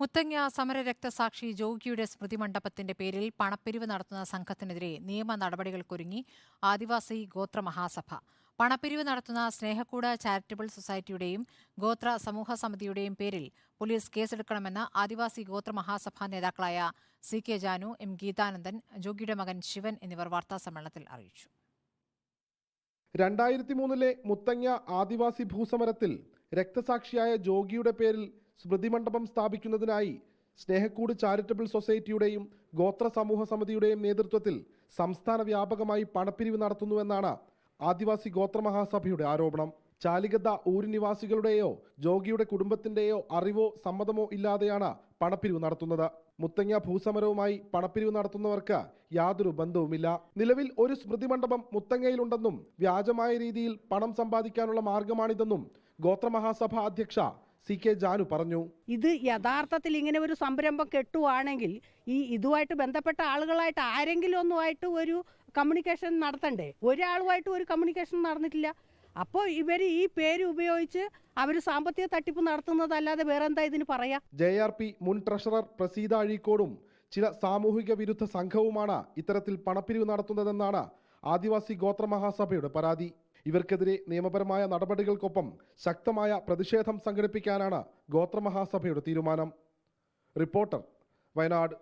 മുത്തങ്ങ സമര രക്തസാക്ഷി ജോഗിയുടെ സ്മൃതി മണ്ഡപത്തിന്റെ പേരിൽ പണപ്പിരിവ് നടത്തുന്ന സംഘത്തിനെതിരെ നിയമ നടപടികൾക്കൊരുങ്ങി ആദിവാസി ഗോത്ര മഹാസഭ. പണപ്പിരിവ് നടത്തുന്ന സ്നേഹക്കൂട ചാരിറ്റബിൾ സൊസൈറ്റിയുടെയും ഗോത്ര സമൂഹ സമിതിയുടെയും പേരിൽ പോലീസ് കേസെടുക്കണമെന്ന് ആദിവാസി ഗോത്ര മഹാസഭ നേതാക്കളായ C K Janu M Geethanandan ജോഗിയുടെ മകൻ ശിവൻ എന്നിവർ വാർത്താസമ്മേളനത്തിൽ അറിയിച്ചു. രണ്ടായിരത്തി മൂന്നിലെ മുത്തങ്ങ ആദിവാസി ഭൂസമരത്തിൽ രക്തസാക്ഷിയായ ജോഗിയുടെ പേരിൽ സ്മൃതിമണ്ഡപം സ്ഥാപിക്കുന്നതിനായി സ്നേഹക്കൂട് ചാരിറ്റബിൾ സൊസൈറ്റിയുടെയും ഗോത്ര സമൂഹ സമിതിയുടെയും നേതൃത്വത്തിൽ സംസ്ഥാന വ്യാപകമായി പണപ്പിരിവ് നടത്തുന്നുവെന്നാണ് ആദിവാസി ഗോത്ര മഹാസഭയുടെ ആരോപണം. ചാലികത ഊരിനിവാസികളുടെയോ ജോഗിയുടെ കുടുംബത്തിന്റെയോ അറിവോ സമ്മതമോ ഇല്ലാതെയാണ് പണപ്പിരിവ് നടത്തുന്നത്. മുത്തങ്ങ ഭൂസമരവുമായി പണപ്പിരിവ് നടത്തുന്നവർക്ക് യാതൊരു ബന്ധവുമില്ല. നിലവിൽ ഒരു സ്മൃതി മണ്ഡപം മുത്തങ്ങയിലുണ്ടെന്നും വ്യാജമായ രീതിയിൽ പണം സമ്പാദിക്കാനുള്ള മാർഗമാണിതെന്നും ഗോത്രമഹാസഭ അധ്യക്ഷ സി കെ ജാനു പറഞ്ഞു. ഇത് യഥാർത്ഥത്തിൽ ഇങ്ങനെ ഒരു സംരംഭം കെട്ടുവാണെങ്കിൽ ഈ ഇതുമായിട്ട് ബന്ധപ്പെട്ട ആളുകളായിട്ട് ആരെങ്കിലും ഒന്നുമായിട്ട് ഒരു കമ്മ്യൂണിക്കേഷൻ നടത്തണ്ടേ? ഒരാളുമായിട്ട് ഒരു കമ്മ്യൂണിക്കേഷൻ നടന്നിട്ടില്ല. അപ്പോൾ ഇവർ ഈ പേര് ഉപയോഗിച്ച് അവർ സാമ്പത്തിക തട്ടിപ്പ് നടത്തുന്നതല്ലാതെ വേറെന്താ ഇതിന് പറയാ? ജെ ആർ പി മുൻ ട്രഷറർ പ്രസീത അഴീക്കോടും ചില സാമൂഹിക വിരുദ്ധ സംഘവുമാണ് ഇത്തരത്തിൽ പണപ്പിരിവ് നടത്തുന്നതെന്നാണ് ആദിവാസി ഗോത്രമഹാസഭയുടെ പരാതി. ഇവർക്കെതിരെ നിയമപരമായ നടപടികൾക്കൊപ്പം ശക്തമായ പ്രതിഷേധം സംഘടിപ്പിക്കാനാണ് ഗോത്രമഹാസഭയുടെ തീരുമാനം. റിപ്പോർട്ടർ വയനാട്